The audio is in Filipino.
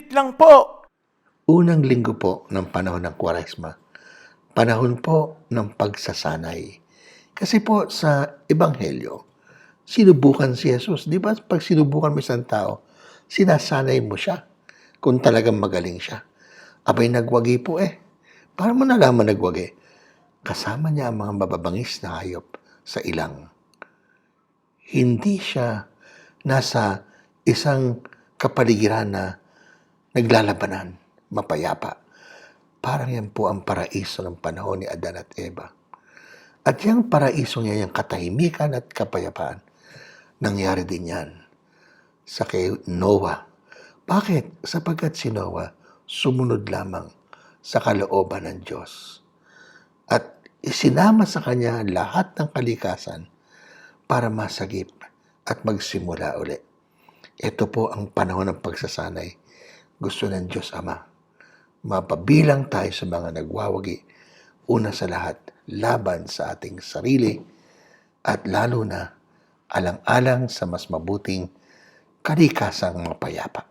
Saglit lang po. Unang linggo po ng panahon ng Kwaresma, panahon po ng pagsasanay. Kasi po sa Ebanghelyo, sinubukan si Jesus. Di ba pag sinubukan mo isang tao, sinasanay mo siya kung talagang magaling siya. Abay nagwagi po eh. Para mo nalaman nagwagi? Kasama niya ang mga mababangis na hayop sa ilang. Hindi siya nasa isang kapaligiran na naglalabanan, mapayapa. Parang yan po ang paraiso ng panahon ni Adan at Eva. At yung paraiso niya, yung katahimikan at kapayapaan, nangyari din yan sa kay Noah. Bakit? Sapagkat si Noah sumunod lamang sa kalooban ng Diyos. At isinama sa kanya lahat ng kalikasan para masagip at magsimula uli. Ito po ang panahon ng pagsasanay. Gusto ng Diyos Ama. Mapabilang tayo sa mga nagwawagi. Una sa lahat, laban sa ating sarili at lalo na alang-alang sa mas mabuting kalikasang mapayapa.